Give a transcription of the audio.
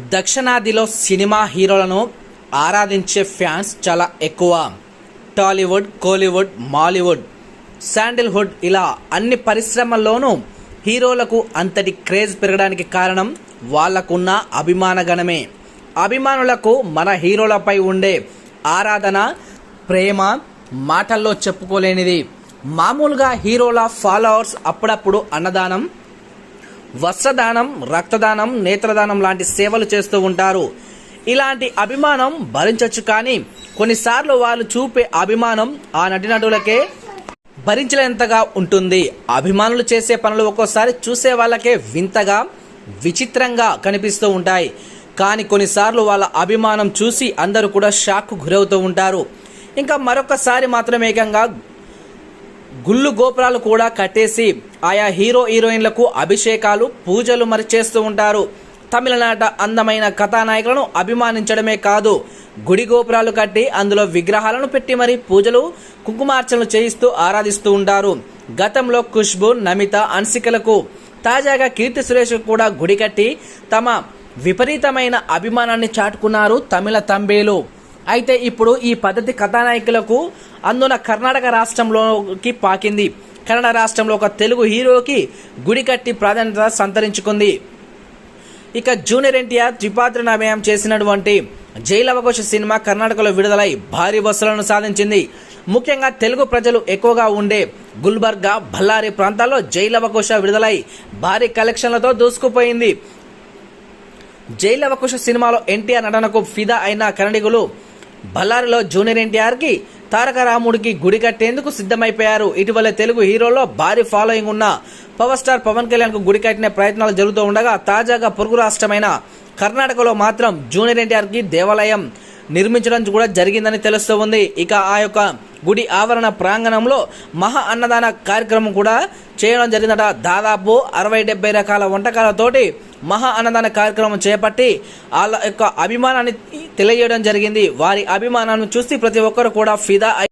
దక్షిణాదిలో సినిమా హీరోలను ఆరాధించే ఫ్యాన్స్ చాలా ఎక్కువ. టాలీవుడ్ కోలీవుడ్ మాలీవుడ్ శాండిల్వుడ్ ఇలా అన్ని పరిశ్రమల్లోనూ హీరోలకు అంతటి క్రేజ్ పెరగడానికి కారణం వాళ్ళకున్న అభిమానగణమే అభిమానులకు మన హీరోలపై ఉండే ఆరాధన ప్రేమ మాటల్లో చెప్పుకోలేనిది. మామూలుగా హీరోల ఫాలోవర్స్ అప్పుడప్పుడు అన్నదానం వస్త్రదానం రక్తదానం నేత్రదానం లాంటి సేవలు చేస్తూ ఉంటారు. ఇలాంటి అభిమానం భరించవచ్చు కానీ కొన్నిసార్లు వాళ్ళు చూపే అభిమానం ఆ నటినటులకే భరించలేంతగా ఉంటుంది. అభిమానులు చేసే పనులు ఒక్కోసారి చూసే వాళ్ళకే వింతగా విచిత్రంగా కనిపిస్తూ ఉంటాయి. కానీ కొన్నిసార్లు వాళ్ళ అభిమానం చూసి అందరూ కూడా షాక్ గురవుతూ ఉంటారు. ఇంకా మరొకసారి మాత్రం ఏకంగా గుళ్ళు గోపురాలు కూడా కట్టేసి ఆయా హీరో హీరోయిన్లకు అభిషేకాలు పూజలు మరి చేస్తూ ఉంటారు. తమిళనాట అందమైన కథానాయకులను అభిమానించడమే కాదు గుడి గోపురాలు కట్టి అందులో విగ్రహాలను పెట్టి మరి పూజలు కుంకుమార్చనలు చేయిస్తూ ఆరాధిస్తూ ఉంటారు. గతంలో ఖుష్బు నమిత అన్సికలకు తాజాగా కీర్తి సురేష్ కూడా గుడి కట్టి తమ విపరీతమైన అభిమానాన్ని చాటుకున్నారు తమిళ తంబేలు. అయితే ఇప్పుడు ఈ పద్ధతి కథానాయకులకు అందున కర్ణాటక రాష్ట్రంలోకి పాకింది. కన్నడ రాష్ట్రంలో ఒక తెలుగు హీరోకి గుడి కట్టి ప్రాధాన్యత సంతరించుకుంది. ఇక జూనియర్ ఎన్టీఆర్ త్రిపాత్రి అభినయం చేసినటువంటి జైలవకోశ సినిమా కర్ణాటకలో విడుదలై భారీ వసూలను సాధించింది. ముఖ్యంగా తెలుగు ప్రజలు ఎక్కువగా ఉండే గుల్బర్గా బళ్ళారి ప్రాంతాల్లో జైలవకోశ విడుదలై భారీ కలెక్షన్లతో దూసుకుపోయింది. జైలవకుశ సినిమాలో ఎన్టీఆర్ నటనకు ఫిదా అయిన కన్నడిగులు బళ్ళారిలో జూనియర్ ఎన్టీఆర్కి తారక రాముడికి గుడి కట్టేందుకు సిద్ధమైపోయారు. ఇటీవల తెలుగు హీరోలో భారీ ఫాలోయింగ్ ఉన్న పవర్ స్టార్ పవన్ కళ్యాణ్కు గుడి కట్టిన ప్రయత్నాలు జరుగుతూ ఉండగా తాజాగా పొరుగు రాష్ట్రమైన కర్ణాటకలో మాత్రం జూనియర్ ఎన్టీఆర్కి దేవాలయం నిర్మించడం కూడా జరిగిందని తెలుస్తూ ఉంది ఇక ఆ యొక్క గుడి ఆవరణ ప్రాంగణంలో మహా అన్నదాన కార్యక్రమం కూడా చేయడం జరిగిందట. దాదాపు అరవై డెబ్బై రకాల వంటకాలతోటి మహా అన్నదాన కార్యక్రమం చేపట్టి వాళ్ళ యొక్క అభిమానాన్ని తెలియజేయడం జరిగింది. వారి అభిమానాన్ని చూసి ప్రతి ఒక్కరు కూడా ఫిదా అయి